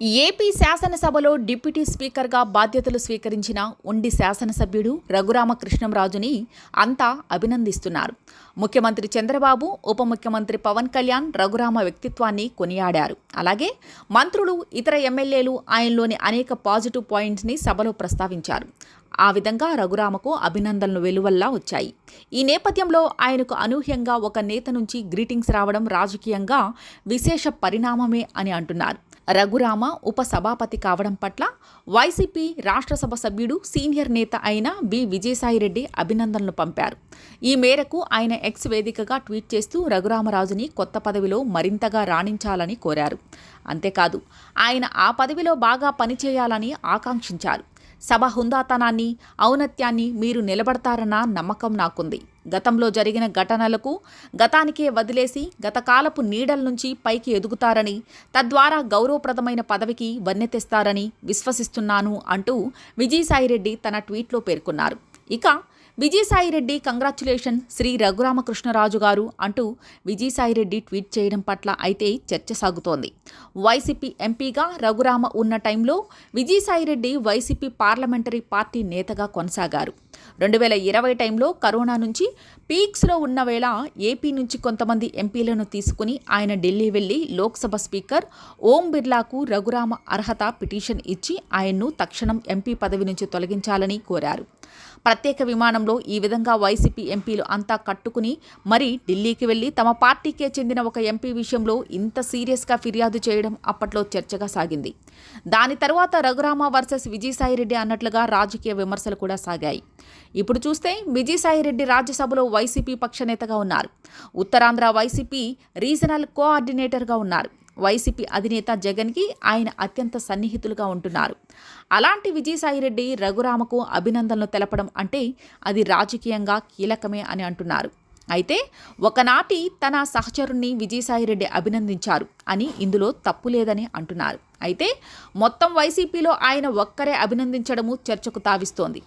AP శాసనసభలో deputy స్పీకర్గా బాధ్యతలు స్వీకరించిన ఉండి శాసనసభ్యుడు రఘురామకృష్ణంరాజుని అంతా అభినందిస్తున్నారు. ముఖ్యమంత్రి చంద్రబాబు ఉప ముఖ్యమంత్రి పవన్ కళ్యాణ్ రఘురామ వ్యక్తిత్వాన్ని కొనియాడారు. అలాగే మంత్రులు ఇతర ఎమ్మెల్యేలు ఆయనలోని అనేక పాజిటివ్ పాయింట్స్ని సభలో ప్రస్తావించారు. ఆ విధంగా రఘురామకు అభినందనలు వెలువల్లా వచ్చాయి. ఈ నేపథ్యంలో ఆయనకు అనూహ్యంగా ఒక నేత నుంచి గ్రీటింగ్స్ రావడం రాజకీయంగా విశేష పరిణామమే అని అంటున్నారు. రఘురామ ఉప సభాపతి కావడం పట్ల వైసీపీ రాష్ట్రసభ సభ్యుడు సీనియర్ నేత అయిన బి. విజయసాయిరెడ్డి అభినందనలు పంపారు. ఈ మేరకు ఆయన ఎక్స్ వేదికగా ట్వీట్ చేస్తూ రఘురామరాజుని కొత్త పదవిలో మరింతగా రాణించాలని కోరారు. అంతేకాదు ఆయన ఆ పదవిలో బాగా పనిచేయాలని ఆకాంక్షించారు. సభ హుందాతనాన్ని ఔన్నత్యాన్ని మీరు నిలబడతారన్న నమ్మకం నాకుంది. గతంలో జరిగిన ఘటనలకు గతానికే వదిలేసి గతకాలపు నీడల నుంచి పైకి ఎదుగుతారని తద్వారా గౌరవప్రదమైన పదవికి వన్నె తెస్తారని విశ్వసిస్తున్నాను అంటూ విజయసాయిరెడ్డి తన ట్వీట్లో పేర్కొన్నారు. ఇక విజయసాయిరెడ్డి కంగ్రాచులేషన్ శ్రీ రఘురామకృష్ణరాజు గారు అంటూ విజయసాయిరెడ్డి ట్వీట్ చేయడం పట్ల అయితే చర్చ సాగుతోంది. వైసీపీ ఎంపీగా రఘురామ ఉన్న టైంలో విజయసాయిరెడ్డి వైసీపీ పార్లమెంటరీ పార్టీ నేతగా కొనసాగారు. రెండు వేల ఇరవై టైంలో కరోనా నుంచి పీక్స్లో ఉన్న వేళ ఏపీ నుంచి కొంతమంది ఎంపీలను తీసుకుని ఆయన ఢిల్లీ వెళ్ళి లోక్సభ స్పీకర్ ఓం బిర్లాకు రఘురామ అర్హత పిటిషన్ ఇచ్చి ఆయన్ను తక్షణం ఎంపీ పదవి నుంచి తొలగించాలని కోరారు. ప్రత్యేక విమానంలో ఈ విధంగా వైసీపీ ఎంపీలు అంతా కట్టుకుని మరి ఢిల్లీకి వెళ్ళి తమ పార్టీకే చెందిన ఒక ఎంపీ విషయంలో ఇంత సీరియస్గా ఫిర్యాదు చేయడం అప్పట్లో చర్చగా సాగింది. దాని తర్వాత రఘురామ వర్సెస్ విజయసాయిరెడ్డి అన్నట్లుగా రాజకీయ విమర్శలు కూడా సాగాయి. ఇప్పుడు చూస్తే విజయసాయిరెడ్డి రాజ్యసభలో వైసీపీ పక్షనేతగా ఉన్నారు. ఉత్తరాంధ్ర వైసీపీ రీజనల్ కోఆర్డినేటర్గా ఉన్నారు. వైసీపీ అధినేత జగన్కి ఆయన అత్యంత సన్నిహితులుగా ఉంటున్నారు. అలాంటి విజయసాయిరెడ్డి రఘురామకు అభినందనలు తెలపడం అంటే అది రాజకీయంగా కీలకమే అని అంటున్నారు. అయితే ఒకనాటి తన సహచరుణ్ణి విజయసాయిరెడ్డి అభినందించారు అని ఇందులో తప్పు లేదని అంటున్నారు. అయితే మొత్తం వైసీపీలో ఆయన ఒక్కరే అభినందించడము చర్చకు తావిస్తోంది.